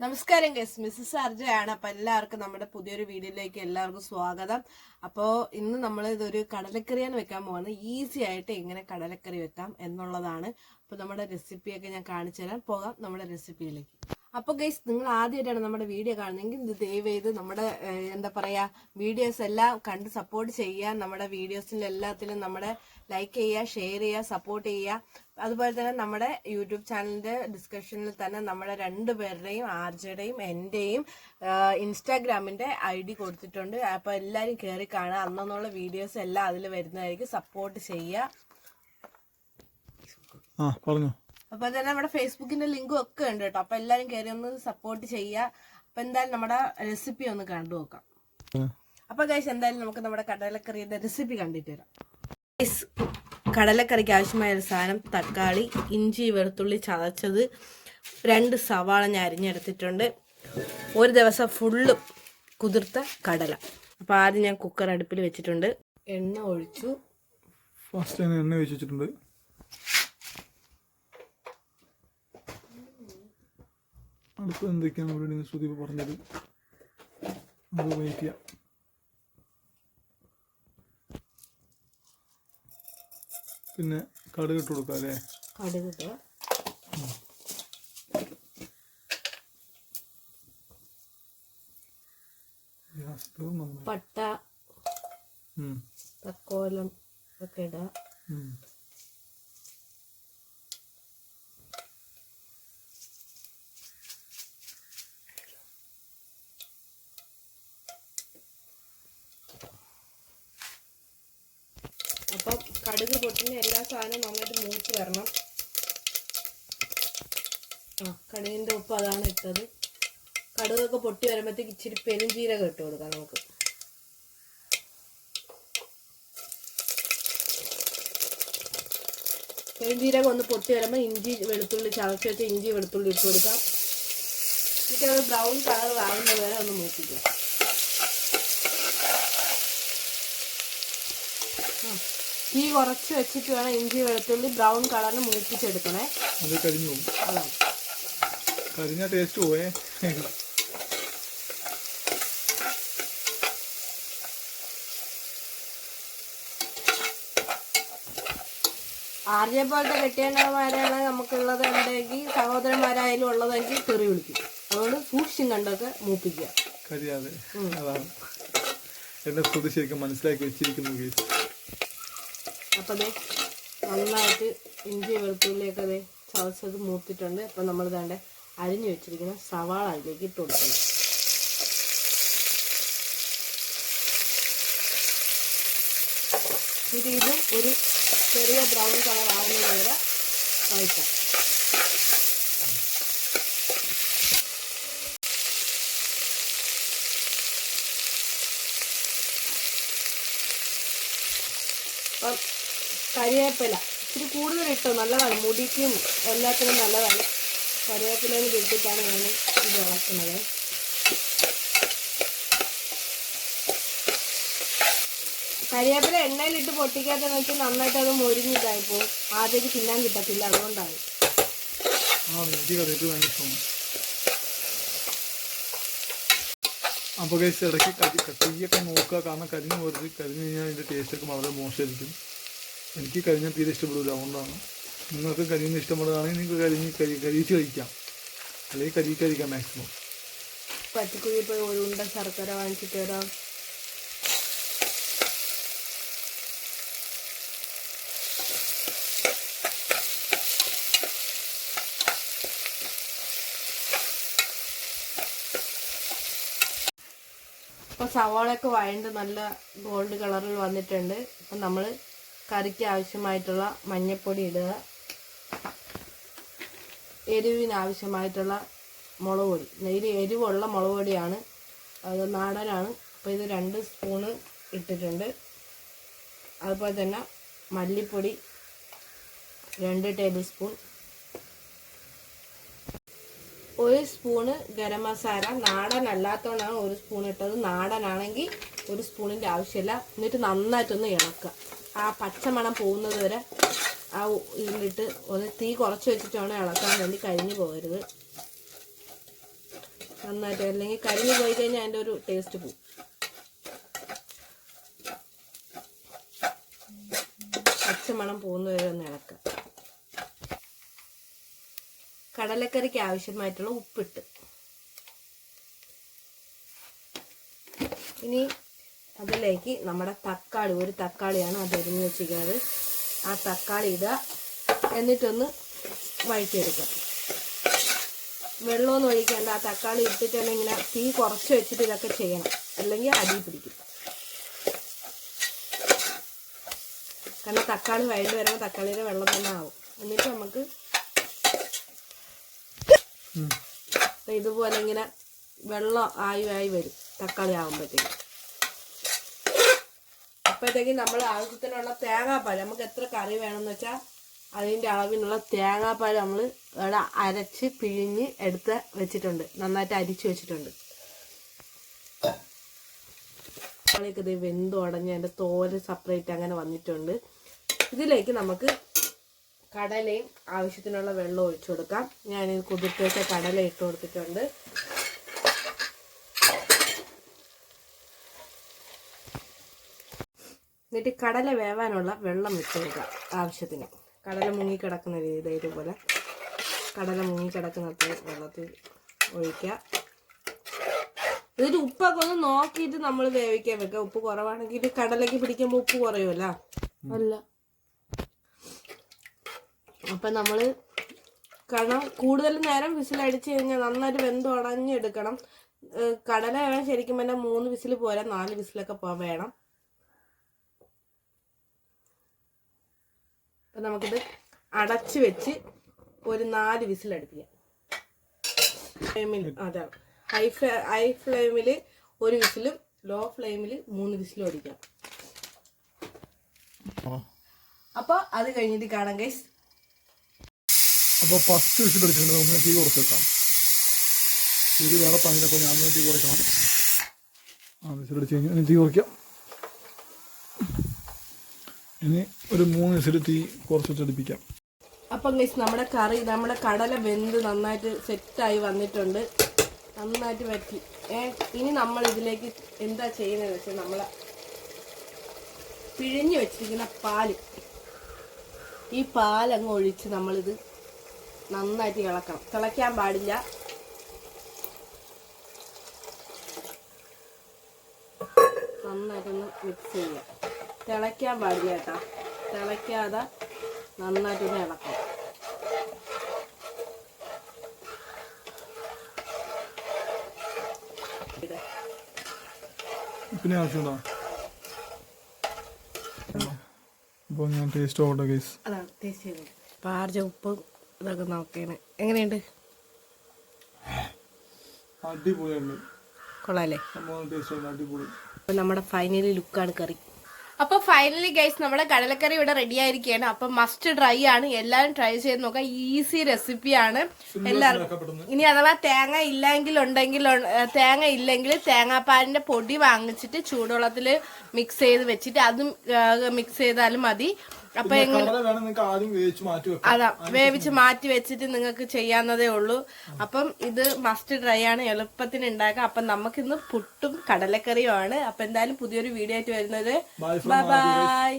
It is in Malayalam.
നമസ്കാരം ഗസ് മിസ്സസ് അർജയാണ്. അപ്പൊ എല്ലാവർക്കും നമ്മുടെ പുതിയൊരു വീഡിയോയിലേക്ക് എല്ലാവർക്കും സ്വാഗതം. അപ്പോൾ ഇന്ന് നമ്മൾ ഇതൊരു കടലക്കറിയാണ് വെക്കാൻ പോകുന്നത് ഈസി ആയിട്ട് എങ്ങനെ കടലക്കറി വെക്കാം എന്നുള്ളതാണ്. അപ്പോൾ നമ്മുടെ റെസിപ്പിയൊക്കെ ഞാൻ കാണിച്ചു തരാം. പോകാം നമ്മുടെ റെസിപ്പിയിലേക്ക്. അപ്പോൾ ഗൈസ് നിങ്ങൾ ആദ്യമായിട്ടാണ് നമ്മുടെ വീഡിയോ കാണുന്നതെങ്കിൽ ഇത് ദയവ് ചെയ്ത് നമ്മുടെ എന്താ പറയാ വീഡിയോസ് എല്ലാം കണ്ട് സപ്പോർട്ട് ചെയ്യുക. നമ്മുടെ വീഡിയോസിൽ എല്ലാത്തിലും നമ്മുടെ ലൈക്ക് ചെയ്യുക ഷെയർ ചെയ്യുക സപ്പോർട്ട് ചെയ്യുക. അതുപോലെ തന്നെ നമ്മുടെ യൂട്യൂബ് ചാനലിന്റെ ഡിസ്ക്രിപ്ഷനിൽ തന്നെ നമ്മുടെ രണ്ടുപേരുടെയും ആർജയുടെയും എന്റെയും ഇൻസ്റ്റാഗ്രാമിന്റെ ഐ ഡി കൊടുത്തിട്ടുണ്ട്. അപ്പൊ എല്ലാരും കയറി കാണുക. അന്നുള്ള വീഡിയോസ് എല്ലാം അതിൽ വരുന്നതായിരിക്കും. സപ്പോർട്ട് ചെയ്യുക. ആ പറഞ്ഞു. അപ്പൊ തന്നെ നമ്മുടെ ഫേസ്ബുക്കിന്റെ ലിങ്കും ഒക്കെ ഉണ്ട് കേട്ടോ. അപ്പൊ എല്ലാരും കയറി ഒന്ന് സപ്പോർട്ട് ചെയ്യുക. അപ്പൊ എന്തായാലും നമ്മുടെ റെസിപ്പി ഒന്ന് കണ്ടു നോക്കാം. അപ്പൊ ഗൈസ് എന്തായാലും നമുക്ക് നമ്മുടെ കടലക്കറിയുടെ റെസിപ്പി കണ്ടിട്ട് വരാം. കടലക്കറിക്ക് ആവശ്യമായ ഒരു സാധനം തക്കാളി ഇഞ്ചി വെളുത്തുള്ളി ചതച്ചത് രണ്ട് സവാള ഞാൻ അരിഞ്ഞെടുത്തിട്ടുണ്ട്. ഒരു ദിവസം ഫുള്ള് കുതിർത്ത കടല. അപ്പൊ ആദ്യം ഞാൻ കുക്കർ അടുപ്പിൽ വെച്ചിട്ടുണ്ട്. എണ്ണ ഒഴിച്ചു. ഫസ്റ്റ് എണ്ണ ഒഴിച്ച് വെച്ചിട്ടുണ്ട് അടുത്ത് എന്തൊക്കെയാണ് ഇവിടെ ശ്രുതി പറഞ്ഞത്? നമുക്ക് വെയിറ്റ് ചെയ്യാം പിന്നെ കടുക് ഇട്ട് കൊടുക്കാം അല്ലേ? കടുക് പട്ട. തക്കോലം ഒക്കെ ഇടുക ഉം. അപ്പം കടുക് പൊട്ടുന്ന സാധനവും നന്നായിട്ട് മൂത്ത് വരണം. ആ കടുകിന്റെ ഉപ്പ് അതാണ് ഇട്ടത്. കടുകൊക്കെ പൊട്ടി വരുമ്പോഴത്തേക്ക് ഇച്ചിരി പെരുംജീരകം ഇട്ട് കൊടുക്കാം നമുക്ക്. പെരുംജീരകം ഒന്ന് പൊട്ടി വരുമ്പോൾ ഇഞ്ചി വെളുത്തുള്ളി ചതച്ച് വെച്ച് ഇഞ്ചി വെളുത്തുള്ളി ഇട്ട് കൊടുക്കാം. എന്നിട്ട് അത് ബ്രൗൺ കളർ ആവുന്നത് വരെ ഒന്ന് മൂപ്പിക്കാം. തീ കുറച്ച് വെച്ചിട്ട് വേണം ഇഞ്ചി വെളുത്തുള്ളി ബ്രൗൺ കളറിന് മൂപ്പിച്ചെടുക്കണേ. അത് കരിഞ്ഞു പോകും. കരിഞ്ഞ ടേസ്റ്റ് പോയേ ആർജെ പോലത്തെ കെട്ടിയന്മാരാണ് നമുക്കുള്ളത് ഉണ്ടെങ്കിൽ സഹോദരന്മാരായാലും ഉള്ളതെങ്കിൽ തെറി വിളിക്കും. അതുകൊണ്ട് സൂക്ഷിച്ചും കണ്ടൊക്കെ മൂപ്പിക്കുക. കരിയാതെ. അതാണ്. എന്നെ ശ്രുതി ശരിക്കും മനസ്സിലാക്കി വെച്ചിരിക്കുന്നു കേസ് അപ്പം ദേ നന്നായിട്ട് ഇഞ്ചി വെളുത്തുള്ളിയൊക്കെ അതെ ചതച്ചത് മൂത്തിട്ടുണ്ട്. അപ്പം നമ്മൾ ഇതാണ്ട് അരിഞ്ഞു വെച്ചിരിക്കുന്ന സവാള അതിലേക്ക് ഇട്ട് കൊടുക്കണം. ഇത് ഇത് ഒരു ചെറിയ ബ്രൗൺ കളർ ആവുന്നത് വരെ വഴറ്റാം അപ്പം കരിവേപ്പില ഇച്ചിരി കൂടുതൽ ഇട്ടോ നല്ലതാണ്. മുടിക്കും എല്ലാത്തിനും നല്ലതാണ്. കറിവേപ്പിലയിൽ വിട്ടിട്ടാണ് ഞാൻ ഇത് ഇളക്കുന്നത്. കറിവേപ്പില എണ്ണയിലിട്ട് പൊട്ടിക്കാത്ത വെച്ചാൽ നന്നായിട്ട് അത് മൊരിഞ്ഞിതായി പോകും. ആദ്യത്തേക്ക് തിന്നാൻ കിട്ടത്തില്ല അതുകൊണ്ടാണ്. അപ്പോൾ ഇടയ്ക്ക് കരി തീയൊക്കെ നോക്കുക കാരണം കരിഞ്ഞ് പോരുത് കരിഞ്ഞ് കഴിഞ്ഞാൽ അതിന്റെ ടേസ്റ്റൊക്കെ വളരെ മോശമായിരിക്കും. എനിക്ക് കരിഞ്ഞാൽ തീരെ ഇഷ്ടപ്പെടില്ല അതുകൊണ്ടാണ്. നിങ്ങൾക്ക് കരിയുന്ന ഇഷ്ടപ്പെടുകയാണെങ്കിൽ നിങ്ങൾക്ക് കരിഞ്ഞ് കരി കരിയിച്ച് കഴിക്കാം. അല്ലെങ്കിൽ കരി കഴിക്കാം മാക്സിമം പച്ചക്കുഴി പോയി ഒരു ഉണ്ട ശർക്കര വാങ്ങിച്ചിട്ട് വരാം. സവാളയൊക്കെ വഴണ്ട് നല്ല ഗോൾഡ് കളറിൽ വന്നിട്ടുണ്ട്. അപ്പം നമ്മൾ കറിക്ക് ആവശ്യമായിട്ടുള്ള മഞ്ഞൾപ്പൊടി ഇടുക. എരിവിന് ആവശ്യമായിട്ടുള്ള മുളക് പൊടി നെയ്യ് എരിവുള്ള മുളക് പൊടിയാണ് അത് നാടനാണ്. അപ്പോൾ ഇത് രണ്ട് സ്പൂണ് ഇട്ടിട്ടുണ്ട്. അതുപോലെ തന്നെ മല്ലിപ്പൊടി രണ്ട് ടേബിൾ സ്പൂൺ. ഒരു സ്പൂണ് ഗരം മസാല. നാടൻ അല്ലാത്തതുകൊണ്ടാണ് ഒരു സ്പൂൺ ഇട്ടത്. നാടനാണെങ്കിൽ ഒരു സ്പൂണിന്റെ ആവശ്യമില്ല. എന്നിട്ട് നന്നായിട്ടൊന്ന് ഇളക്കുക. ആ പച്ചമണം പോകുന്നത് വരെ ആ ഇതിലിട്ട് ഒന്ന് തീ കുറച്ച് വെച്ചിട്ടാണ് ഇളക്കാൻ വേണ്ടി കരിഞ്ഞു പോകരുത്. നന്നായിട്ട് അല്ലെങ്കിൽ കരിഞ്ഞു പോയി കഴിഞ്ഞാൽ അതിന്റെ ഒരു ടേസ്റ്റ് പോകും പച്ചമണം പോകുന്നത് വരെ ഒന്ന് ഇളക്കുക. കടലക്കറിക്ക് ആവശ്യമായിട്ടുള്ള ഉപ്പിട്ട്. ഇനി അതിലേക്ക് നമ്മുടെ തക്കാളി ഒരു തക്കാളിയാണ് അത് എരിഞ്ഞ് വെച്ചിരിക്കുന്നത്. ആ തക്കാളി ഇടുക എന്നിട്ടൊന്ന് വഴറ്റിയെടുക്കാം. വെള്ളമൊന്നും ഒഴിക്കാണ്ട് ആ തക്കാളി ഇട്ടിട്ട് തന്നെ ഇങ്ങനെ തീ കുറച്ച് വെച്ചിട്ട് ഇതൊക്കെ ചെയ്യണം. അല്ലെങ്കിൽ അടി പിടിക്കും. കാരണം തക്കാളി വഴണ്ട് വരുമ്പോൾ തക്കാളിയുടെ വെള്ളം തന്നെ ആവും. എന്നിട്ട് നമുക്ക് ഇതുപോലെ ഇങ്ങനെ വെള്ളം ആയി ആയി വരും. തക്കാളി ആകുമ്പോഴത്തേക്ക് അപ്പോഴത്തേക്ക് നമ്മൾ ആവശ്യത്തിനുള്ള തേങ്ങാപ്പാൽ നമുക്ക് എത്ര കറി വേണമെന്ന് വെച്ചാൽ അതിന്റെ അളവിനുള്ള തേങ്ങാപ്പാൽ നമ്മൾ ഇവിടെ അരച്ച് പിഴിഞ്ഞ് എടുത്ത് വെച്ചിട്ടുണ്ട്. നന്നായിട്ട് അരിച്ച് വെച്ചിട്ടുണ്ട്. തക്കാളിയൊക്കെ ഇത് വെന്ത് ഉടഞ്ഞ് അതിന്റെ തോൽ സെപ്പറേറ്റ് അങ്ങനെ വന്നിട്ടുണ്ട്. ഇതിലേക്ക് നമുക്ക് കടലയും ആവശ്യത്തിനുള്ള വെള്ളം ഒഴിച്ചു കൊടുക്കാം. ഞാൻ കുതിർത്തേക്ക് കടല ഇട്ട് കൊടുത്തിട്ടുണ്ട്. എന്നിട്ട് കടല വേവാനുള്ള വെള്ളം വെച്ച് കൊടുക്കുക ആവശ്യത്തിന്. കടല മുങ്ങിക്കിടക്കുന്ന രീതി ഇതുപോലെ കടല മുങ്ങിക്കിടക്കുന്ന വെള്ളത്തിൽ ഒഴിക്കുക. ഇതിൽ ഉപ്പൊക്കെ ഒന്ന് നോക്കിയിട്ട് നമ്മൾ വേവിക്കാൻ വെക്കുക. ഉപ്പ് കുറവാണെങ്കിൽ കടലയ്ക്ക് പിടിക്കുമ്പോൾ ഉപ്പ് കുറയുമല്ല? അല്ല. അപ്പം നമ്മൾ കാരണം കൂടുതൽ നേരം വിസിലടിച്ച് കഴിഞ്ഞാൽ നന്നായിട്ട് വെന്ത് ഉടഞ്ഞെടുക്കണം കടല വേണം ശരിക്കും പറഞ്ഞാൽ മൂന്ന് വിസിൽ പോരാ നാല് വിസിലൊക്കെ വേണം. നമുക്കിത് അടച്ച് വെച്ച് ഒരു നാല് വിസിൽ അടുപ്പിക്കാം ഫ്ലെയിമിൽ അതെ. ഹൈ ഫ്ലെ ഹൈ ഫ്ലെയിമിൽ ഒരു വിസിലും ലോ ഫ്ലെയിമിൽ മൂന്ന് വിസിലും അടിക്കാം. അപ്പോൾ അത് കഴിഞ്ഞിട്ട് കാണാം ഗൈസ് അപ്പോൾ ഫസ്റ്റ് വിസിൽ അടിച്ചിട്ടുണ്ട്. നമുക്ക് തീ കുറച്ച് വെക്കാം ഇത് വേറെ പണിയിലപ്പോൾ ഞാൻ തീ കുറയ്ക്കണം. ആ വിസിൽ അടിച്ച് കഴിഞ്ഞാൽ തീ കുറയ്ക്കാം. ഇനി ഒരു മൂന്ന് വിസിൽ തീ കുറച്ച് ചടിപ്പിക്കാം അപ്പം ഗൈസ് നമ്മുടെ കറി നമ്മുടെ കടല വെന്ത് നന്നായിട്ട് സെറ്റായി വന്നിട്ടുണ്ട്. നന്നായിട്ട് വറ്റി. ഇനി നമ്മൾ ഇതിലേക്ക് എന്താ ചെയ്യുന്നത് വെച്ചാൽ നമ്മൾ പിഴിഞ്ഞ് വെച്ചിരിക്കുന്ന പാൽ. ഈ പാലങ്ങ് ഒഴിച്ച് നമ്മളിത് നന്നായിട്ട് ഇളക്കണം. തിളയ്ക്കാൻ പാടില്ല. നന്നായിട്ടൊന്ന് മിക്സ് ചെയ്യുക. തിളയ്ക്കാൻ പാടില്ല കേട്ടോ. തിളയ്ക്കാതെ നന്നായിട്ടൊന്ന് ഇളക്കണം പിന്നെ ആവശ്യമുണ്ടോ അപ്പോൾ ഞാൻ ടേസ്റ്റ് ഓർഡർ കേസ് അതാണ് ടേസ്റ്റ് ചെയ്യുന്നത് പാർജ ഉപ്പ് ഇതൊക്കെ നോക്കേണ്. എങ്ങനെയുണ്ട്? അടിപൊളിയാണ് കൊള്ളാല്ലേ? അടിപൊളി. അപ്പോൾ നമ്മുടെ ഫൈനലി ലുക്കാണ് കറി. അപ്പൊ ഫൈനലി ഗൈസ് നമ്മുടെ കടലക്കറി ഇവിടെ റെഡി ആയിരിക്കുകയാണ്. അപ്പൊ മസ്റ്റ് ഡ്രൈ ആണ്. എല്ലാവരും ട്രൈ ചെയ്ത് നോക്കുക ഈസി റെസിപ്പിയാണ് എല്ലാവർക്കും ഇനി അഥവാ തേങ്ങ ഇല്ലെങ്കിൽ ഉണ്ടെങ്കിൽ തേങ്ങ ഇല്ലെങ്കിൽ തേങ്ങാപ്പാലിന്റെ പൊടി വാങ്ങിച്ചിട്ട് ചൂടുവെള്ളത്തിൽ മിക്സ് ചെയ്ത് വെച്ചിട്ട് അതും മിക്സ് ചെയ്താലും മതി. അപ്പൊ അതാ വേവിച്ച് മാറ്റി വെച്ചിട്ട് നിങ്ങൾക്ക് ചെയ്യാവുന്നതേ ഉള്ളൂ. അപ്പം ഇത് മസ്റ്റ് ഡ്രൈ ആണ് എളുപ്പത്തിന് ഉണ്ടാക്കാം. അപ്പം നമുക്കിന്ന് പുട്ടും കടലക്കറിയും ആണ്. അപ്പൊ എന്തായാലും പുതിയൊരു വീഡിയോ ആയിട്ട് വരുന്നത്. ബൈ